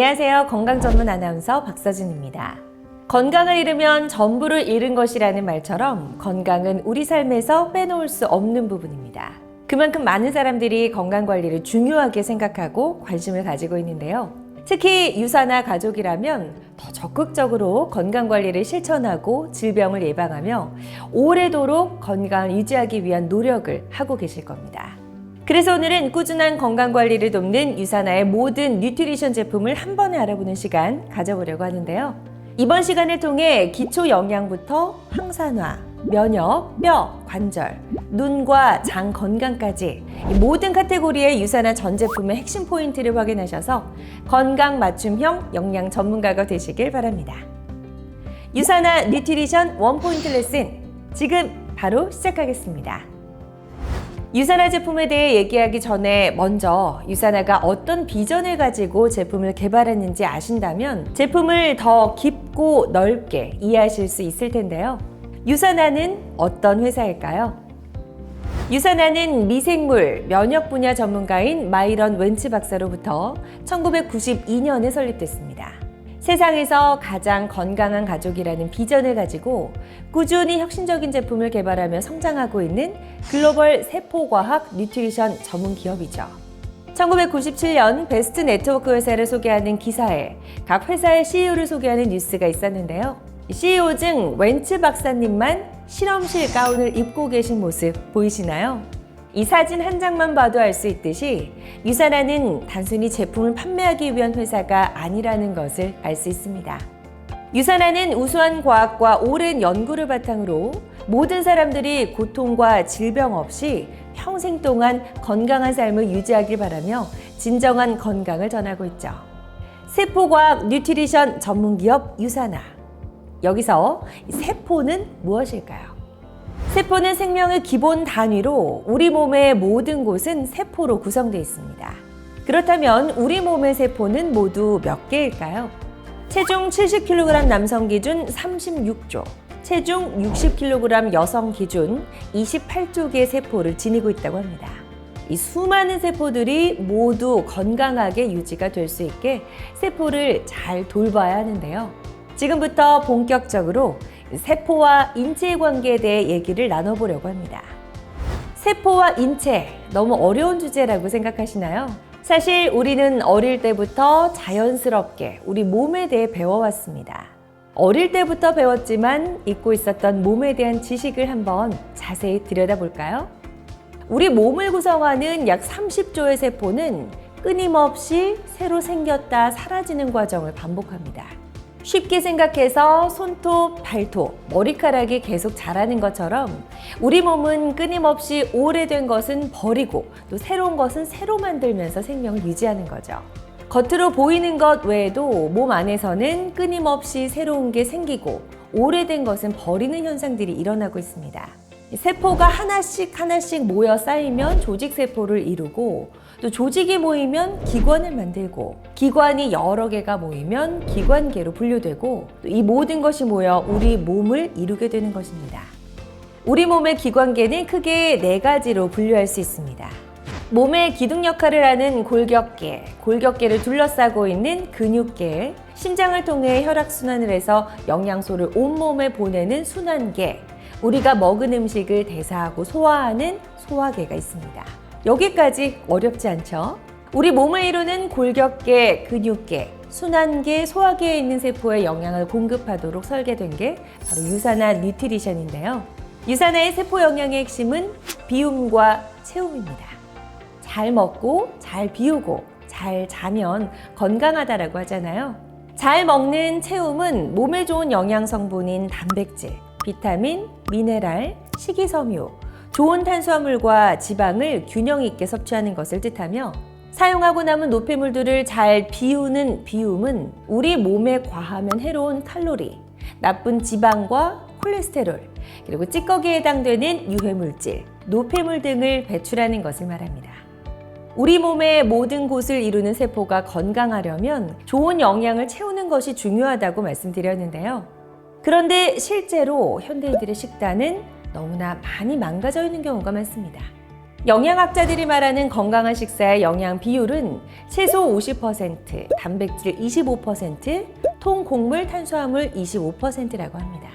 안녕하세요. 건강 전문 아나운서 박서진입니다. 건강을 잃으면 전부를 잃은 것이라는 말처럼 건강은 우리 삶에서 빼놓을 수 없는 부분입니다. 그만큼 많은 사람들이 건강 관리를 중요하게 생각하고 관심을 가지고 있는데요. 특히 유사나 가족이라면 더 적극적으로 건강 관리를 실천하고 질병을 예방하며 오래도록 건강을 유지하기 위한 노력을 하고 계실 겁니다. 그래서 오늘은 꾸준한 건강 관리를 돕는 유사나의 모든 뉴트리션 제품을 한 번에 알아보는 시간 가져보려고 하는데요. 이번 시간을 통해 기초 영양부터 항산화, 면역, 뼈, 관절, 눈과 장 건강까지 이 모든 카테고리의 유산화 전 제품의 핵심 포인트를 확인하셔서 건강 맞춤형 영양 전문가가 되시길 바랍니다. 유산화 뉴트리션 원 포인트 레슨 지금 바로 시작하겠습니다. 유산화 제품에 대해 얘기하기 전에 먼저 유산화가 어떤 비전을 가지고 제품을 개발했는지 아신다면 제품을 더 깊고 넓게 이해하실 수 있을 텐데요. 유산화는 어떤 회사일까요? 유산화는 미생물 면역 분야 전문가인 마이런 웬츠 박사로부터 1992년에 설립됐습니다. 세상에서 가장 건강한 가족이라는 비전을 가지고 꾸준히 혁신적인 제품을 개발하며 성장하고 있는 글로벌 세포과학 뉴트리션 전문 기업이죠. 1997년 베스트 네트워크 회사를 소개하는 기사에 각 회사의 CEO를 소개하는 뉴스가 있었는데요. CEO 중 웬츠 박사님만 실험실 가운을 입고 계신 모습 보이시나요? 이 사진 한 장만 봐도 알 수 있듯이 유산화는 단순히 제품을 판매하기 위한 회사가 아니라는 것을 알 수 있습니다. 유산화는 우수한 과학과 오랜 연구를 바탕으로 모든 사람들이 고통과 질병 없이 평생 동안 건강한 삶을 유지하길 바라며 진정한 건강을 전하고 있죠. 세포과학 뉴트리션 전문기업 유산화. 여기서 세포는 무엇일까요? 세포는 생명의 기본 단위로 우리 몸의 모든 곳은 세포로 구성되어 있습니다. 그렇다면 우리 몸의 세포는 모두 몇 개일까요? 체중 70kg 남성 기준 36조, 체중 60kg 여성 기준 28조 개의 세포를 지니고 있다고 합니다. 이 수많은 세포들이 모두 건강하게 유지가 될 수 있게 세포를 잘 돌봐야 하는데요. 지금부터 본격적으로 세포와 인체의 관계에 대해 얘기를 나눠보려고 합니다. 세포와 인체, 너무 어려운 주제라고 생각하시나요? 사실 우리는 어릴 때부터 자연스럽게 우리 몸에 대해 배워왔습니다. 어릴 때부터 배웠지만 잊고 있었던 몸에 대한 지식을 한번 자세히 들여다볼까요? 우리 몸을 구성하는 약 30조의 세포는 끊임없이 새로 생겼다 사라지는 과정을 반복합니다. 쉽게 생각해서 손톱, 발톱, 머리카락이 계속 자라는 것처럼 우리 몸은 끊임없이 오래된 것은 버리고 또 새로운 것은 새로 만들면서 생명을 유지하는 거죠. 겉으로 보이는 것 외에도 몸 안에서는 끊임없이 새로운 게 생기고 오래된 것은 버리는 현상들이 일어나고 있습니다. 세포가 하나씩 하나씩 모여 쌓이면 조직세포를 이루고 또 조직이 모이면 기관을 만들고 기관이 여러 개가 모이면 기관계로 분류되고 또이 모든 것이 모여 우리 몸을 이루게 되는 것입니다. 우리 몸의 기관계는 크게 네 가지로 분류할 수 있습니다. 몸의 기둥 역할을 하는 골격계, 골격계를 둘러싸고 있는 근육계, 심장을 통해 혈액순환을 해서 영양소를 온몸에 보내는 순환계, 우리가 먹은 음식을 대사하고 소화하는 소화계가 있습니다. 여기까지 어렵지 않죠? 우리 몸을 이루는 골격계, 근육계, 순환계, 소화계에 있는 세포에 영양을 공급하도록 설계된 게 바로 유산화 뉴트리션인데요. 유산화의 세포 영양의 핵심은 비움과 체움입니다. 잘 먹고, 잘 비우고, 잘 자면 건강하다라고 하잖아요. 잘 먹는 체움은 몸에 좋은 영양 성분인 단백질, 비타민, 미네랄, 식이섬유, 좋은 탄수화물과 지방을 균형 있게 섭취하는 것을 뜻하며 사용하고 남은 노폐물들을 잘 비우는 비움은 우리 몸에 과하면 해로운 칼로리, 나쁜 지방과 콜레스테롤, 그리고 찌꺼기에 해당되는 유해물질, 노폐물 등을 배출하는 것을 말합니다. 우리 몸의 모든 곳을 이루는 세포가 건강하려면 좋은 영양을 채우는 것이 중요하다고 말씀드렸는데요. 그런데 실제로 현대인들의 식단은 너무나 많이 망가져 있는 경우가 많습니다. 영양학자들이 말하는 건강한 식사의 영양 비율은 채소 50%, 단백질 25%, 통 곡물 탄수화물 25%라고 합니다.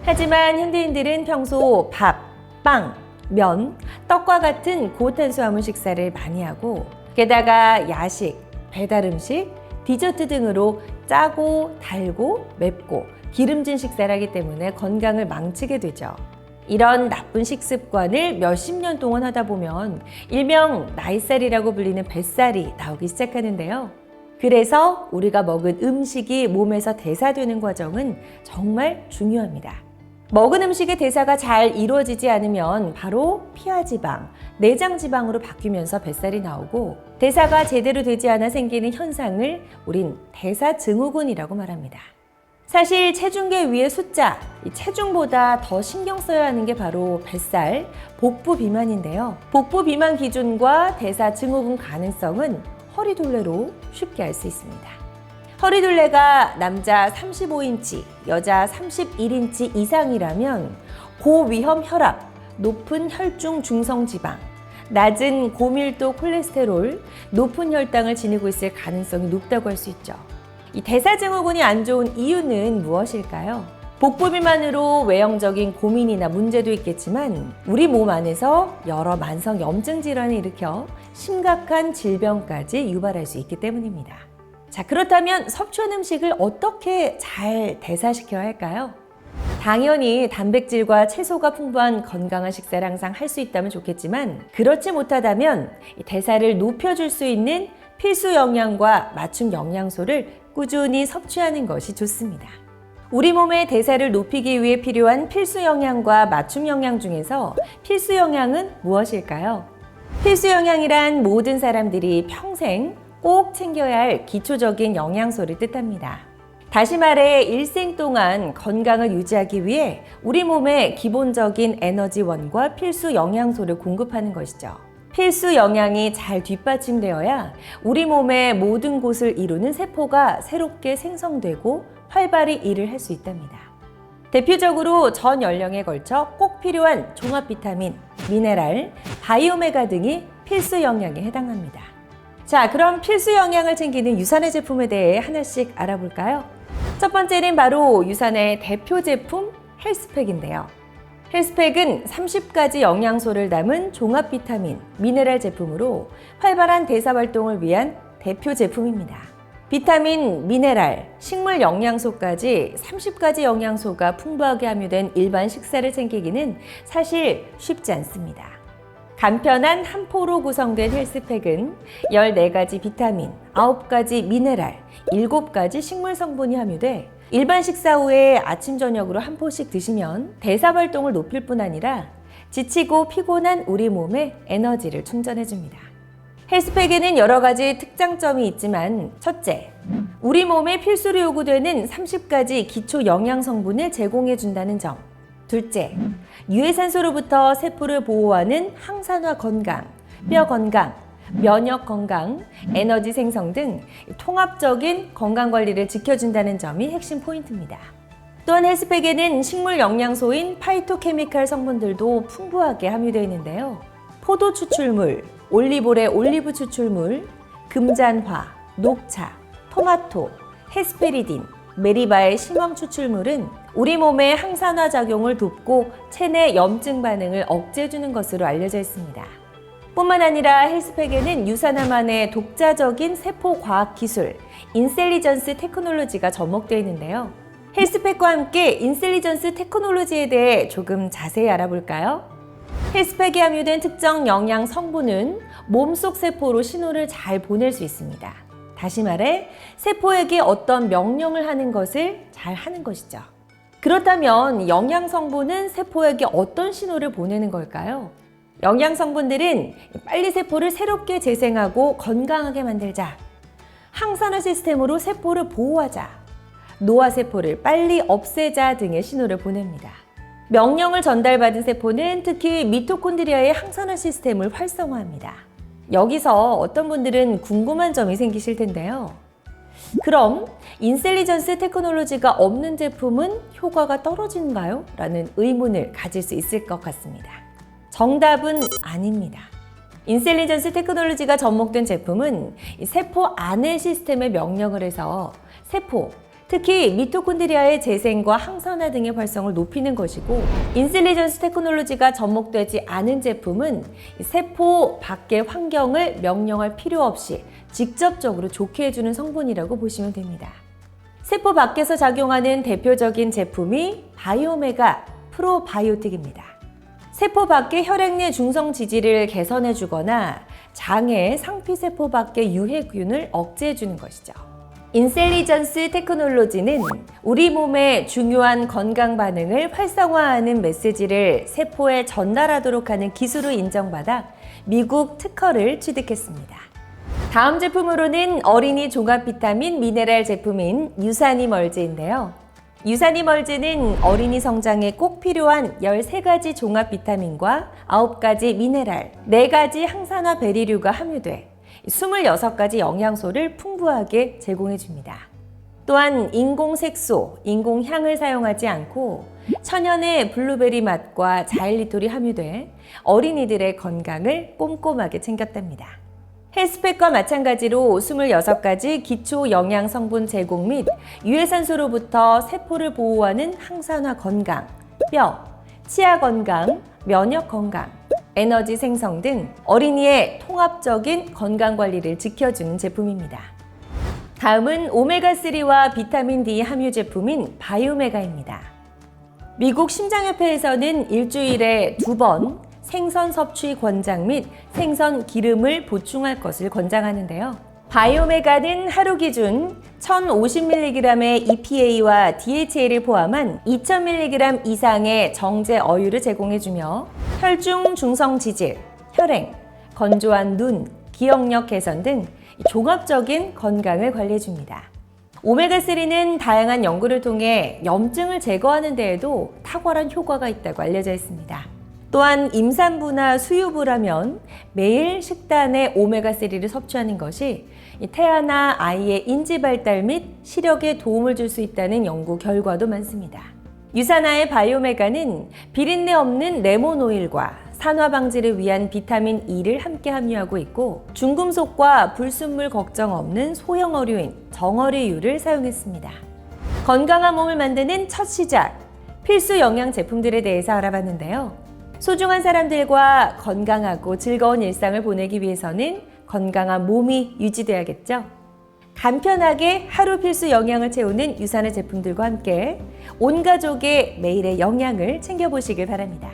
하지만 현대인들은 평소 밥, 빵, 면, 떡과 같은 고탄수화물 식사를 많이 하고 게다가 야식, 배달 음식, 디저트 등으로 짜고 달고 맵고 기름진 식사를 하기 때문에 건강을 망치게 되죠. 이런 나쁜 식습관을 몇십 년 동안 하다 보면 일명 나이살이라고 불리는 뱃살이 나오기 시작하는데요. 그래서 우리가 먹은 음식이 몸에서 대사되는 과정은 정말 중요합니다. 먹은 음식의 대사가 잘 이루어지지 않으면 바로 피하지방, 내장지방으로 바뀌면서 뱃살이 나오고 대사가 제대로 되지 않아 생기는 현상을 우린 대사증후군이라고 말합니다. 사실 체중계 위의 숫자, 이 체중보다 더 신경 써야 하는 게 바로 뱃살, 복부 비만인데요. 복부 비만 기준과 대사 증후군 가능성은 허리둘레로 쉽게 알 수 있습니다. 허리둘레가 남자 35인치, 여자 31인치 이상이라면 고위험 혈압, 높은 혈중 중성 지방, 낮은 고밀도 콜레스테롤, 높은 혈당을 지니고 있을 가능성이 높다고 할 수 있죠. 이 대사증후군이 안 좋은 이유는 무엇일까요? 복부 비만으로 외형적인 고민이나 문제도 있겠지만 우리 몸 안에서 여러 만성 염증 질환을 일으켜 심각한 질병까지 유발할 수 있기 때문입니다. 자, 그렇다면 섭취한 음식을 어떻게 잘 대사시켜야 할까요? 당연히 단백질과 채소가 풍부한 건강한 식사를 항상 할 수 있다면 좋겠지만 그렇지 못하다면 이 대사를 높여줄 수 있는 필수 영양과 맞춤 영양소를 꾸준히 섭취하는 것이 좋습니다. 우리 몸의 대사를 높이기 위해 필요한 필수 영양과 맞춤 영양 중에서 필수 영양은 무엇일까요? 필수 영양이란 모든 사람들이 평생 꼭 챙겨야 할 기초적인 영양소를 뜻합니다. 다시 말해 일생 동안 건강을 유지하기 위해 우리 몸에 기본적인 에너지원과 필수 영양소를 공급하는 것이죠. 필수 영양이 잘 뒷받침되어야 우리 몸의 모든 곳을 이루는 세포가 새롭게 생성되고 활발히 일을 할 수 있답니다. 대표적으로 전 연령에 걸쳐 꼭 필요한 종합 비타민, 미네랄, 바이오메가 등이 필수 영양에 해당합니다. 자, 그럼 필수 영양을 챙기는 유산의 제품에 대해 하나씩 알아볼까요? 첫 번째는 바로 유산의 대표 제품 헬스팩인데요. 헬스팩은 30가지 영양소를 담은 종합 비타민, 미네랄 제품으로 활발한 대사 활동을 위한 대표 제품입니다. 비타민, 미네랄, 식물 영양소까지 30가지 영양소가 풍부하게 함유된 일반 식사를 챙기기는 사실 쉽지 않습니다. 간편한 한 포로 구성된 헬스팩은 14가지 비타민, 9가지 미네랄, 7가지 식물 성분이 함유돼 일반 식사 후에 아침, 저녁으로 한 포씩 드시면 대사 활동을 높일 뿐 아니라 지치고 피곤한 우리 몸에 에너지를 충전해 줍니다. 헬스팩에는 여러 가지 특장점이 있지만 첫째, 우리 몸에 필수로 요구되는 30가지 기초 영양 성분을 제공해 준다는 점. 둘째, 유해산소로부터 세포를 보호하는 항산화 건강, 뼈 건강, 면역 건강, 에너지 생성 등 통합적인 건강 관리를 지켜준다는 점이 핵심 포인트입니다. 또한 헬스팩에는 식물 영양소인 파이토케미칼 성분들도 풍부하게 함유되어 있는데요. 포도 추출물, 올리볼의 올리브 추출물, 금잔화, 녹차, 토마토, 헤스페리딘, 메리바의 심황 추출물은 우리 몸의 항산화 작용을 돕고 체내 염증 반응을 억제해주는 것으로 알려져 있습니다. 뿐만 아니라 헬스팩에는 유산화만의 독자적인 세포 과학 기술, 인셀리전스 테크놀로지가 접목되어 있는데요. 헬스팩과 함께 인셀리전스 테크놀로지에 대해 조금 자세히 알아볼까요? 헬스팩에 함유된 특정 영양 성분은 몸속 세포로 신호를 잘 보낼 수 있습니다. 다시 말해, 세포에게 어떤 명령을 하는 것을 잘 하는 것이죠. 그렇다면 영양 성분은 세포에게 어떤 신호를 보내는 걸까요? 영양 성분들은 빨리 세포를 새롭게 재생하고 건강하게 만들자. 항산화 시스템으로 세포를 보호하자. 노화 세포를 빨리 없애자 등의 신호를 보냅니다. 명령을 전달받은 세포는 특히 미토콘드리아의 항산화 시스템을 활성화합니다. 여기서 어떤 분들은 궁금한 점이 생기실 텐데요. 그럼 인셀리전스 테크놀로지가 없는 제품은 효과가 떨어지는가요? 라는 의문을 가질 수 있을 것 같습니다. 정답은 아닙니다. 인셀리전스 테크놀로지가 접목된 제품은 이 세포 안의 시스템에 명령을 해서 세포, 특히 미토콘드리아의 재생과 항산화 등의 활성을 높이는 것이고 인셀리전스 테크놀로지가 접목되지 않은 제품은 이 세포 밖의 환경을 명령할 필요 없이 직접적으로 좋게 해주는 성분이라고 보시면 됩니다. 세포 밖에서 작용하는 대표적인 제품이 바이오메가 프로바이오틱입니다. 세포 밖의 혈액 내 중성 지질을 개선해 주거나 장의 상피세포 밖의 유해균을 억제해 주는 것이죠. 인셀리전스 테크놀로지는 우리 몸의 중요한 건강 반응을 활성화하는 메시지를 세포에 전달하도록 하는 기술을 인정받아 미국 특허를 취득했습니다. 다음 제품으로는 어린이 종합 비타민 미네랄 제품인 유사니멀즈인데요. 유사니멀즈는 어린이 성장에 꼭 필요한 13가지 종합 비타민과 9가지 미네랄, 4가지 항산화 베리류가 함유돼 26가지 영양소를 풍부하게 제공해 줍니다. 또한 인공 색소, 인공 향을 사용하지 않고 천연의 블루베리 맛과 자일리톨이 함유돼 어린이들의 건강을 꼼꼼하게 챙겼답니다. 헬스팩과 마찬가지로 26가지 기초 영양 성분 제공 및 유해산소로부터 세포를 보호하는 항산화 건강, 뼈, 치아 건강, 면역 건강, 에너지 생성 등 어린이의 통합적인 건강 관리를 지켜주는 제품입니다. 다음은 오메가3와 비타민 D 함유 제품인 바이오메가입니다. 미국 심장협회에서는 일주일에 두 번 생선 섭취 권장 및 생선 기름을 보충할 것을 권장하는데요. 바이오메가는 하루 기준 1050mg의 EPA와 DHA를 포함한 2000mg 이상의 정제 어유를 제공해주며 혈중 중성 지질, 혈행, 건조한 눈, 기억력 개선 등 종합적인 건강을 관리해줍니다. 오메가3는 다양한 연구를 통해 염증을 제거하는 데에도 탁월한 효과가 있다고 알려져 있습니다. 또한 임산부나 수유부라면 매일 식단에 오메가3를 섭취하는 것이 이 태아나 아이의 인지 발달 및 시력에 도움을 줄 수 있다는 연구 결과도 많습니다. 유산화의 바이오메가는 비린내 없는 레몬 오일과 산화 방지를 위한 비타민 E를 함께 함유하고 있고 중금속과 불순물 걱정 없는 소형 어류인 정어류유를 사용했습니다. 건강한 몸을 만드는 첫 시작 필수 영양 제품들에 대해서 알아봤는데요. 소중한 사람들과 건강하고 즐거운 일상을 보내기 위해서는 건강한 몸이 유지돼야겠죠. 간편하게 하루 필수 영양을 채우는 유산의 제품들과 함께 온 가족의 매일의 영양을 챙겨보시길 바랍니다.